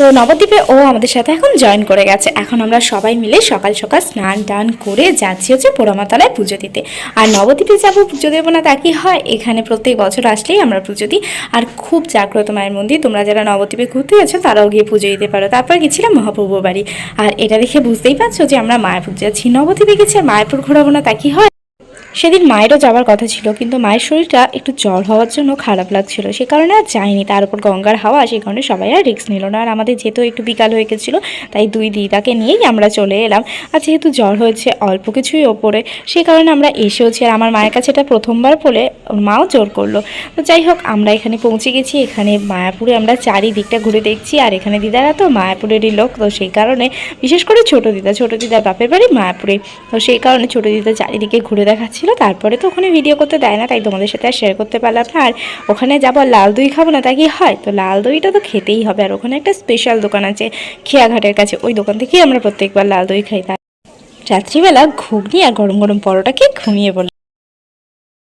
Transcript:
তো নবদ্বীপে ও আমাদের সাথে এখন জয়েন করে গেছে। এখন আমরা সবাই মিলে সকাল সকাল স্নান টান করে যাচ্ছি হচ্ছে পোড়ামাতলায় পুজো দিতে। আর নবদ্বীপে যাব, পুজো দেবো না তা কি হয়? এখানে প্রত্যেক বছর আসলেই আমরা পুজো দিই। আর খুব জাগ্রত মায়ের মন্দির। তোমরা যারা নবদ্বীপে ঘুরতে গেছো, তারাও গিয়ে পুজো দিতে পারো। তারপর গেছিলাম মহাপ্রভু বাড়ি। আর এটা দেখে বুঝতেই পারছ যে আমরা মায়াপুর যাচ্ছি। নবদ্বীপে গেছি আর মায়াপুর ঘোরাবো না তা কি হয়? সেদিন মায়েরও যাওয়ার কথা ছিল, কিন্তু মায়ের শরীরটা একটু জ্বর হওয়ার জন্য খারাপ লাগছিল। সে কারণে আর যায়নি, তার উপর গঙ্গার হাওয়া, সেই কারণে সবাই আর রিস্ক নিল না। আর আমাদের যেহেতু একটু বিকাল হয়ে গেছিল, তাই দুই দিদাকে নিয়েই আমরা চলে এলাম। আর যেহেতু জ্বর হয়েছে অল্প কিছুই ওপরে সেই কারণে আমরা এসেওছি। আর আমার মায়ের কাছে এটা প্রথমবার বলে মাও জোর করল। তো যাই হোক, আমরা এখানে পৌঁছে গেছি। এখানে মায়াপুরে আমরা চারিদিকটা ঘুরে দেখছি। আর এখানে দিদারা তো মায়াপুরেরই লোক, তো সেই কারণে বিশেষ করে ছোট দিদা, ছোট দিদার বাপের বাড়ি মায়াপুরে। তো সেই কারণে ছোট দিদা চারিদিকে ঘুরে দেখাচ্ছিল তারপরে তো ওখানে ভিডিও করতে দেয় না, তাই তোমাদের সাথে আর শেয়ার করতে পারলাম না। আর ওখানে যাব, লাল দই খাব না, তা কি হয়? তো লাল দইটা তো খেতেই হবে, আর ওখানে একটা স্পেশাল দোকান আছে, খেয়াঘাটের কাছে। ওই দোকান থেকেই আমরা প্রত্যেকবার লাল দই খাই রাত্রিবেলা ঘুগনি আর গরম গরম পরোটা খেয়ে ঘুমিয়ে পড়লাম।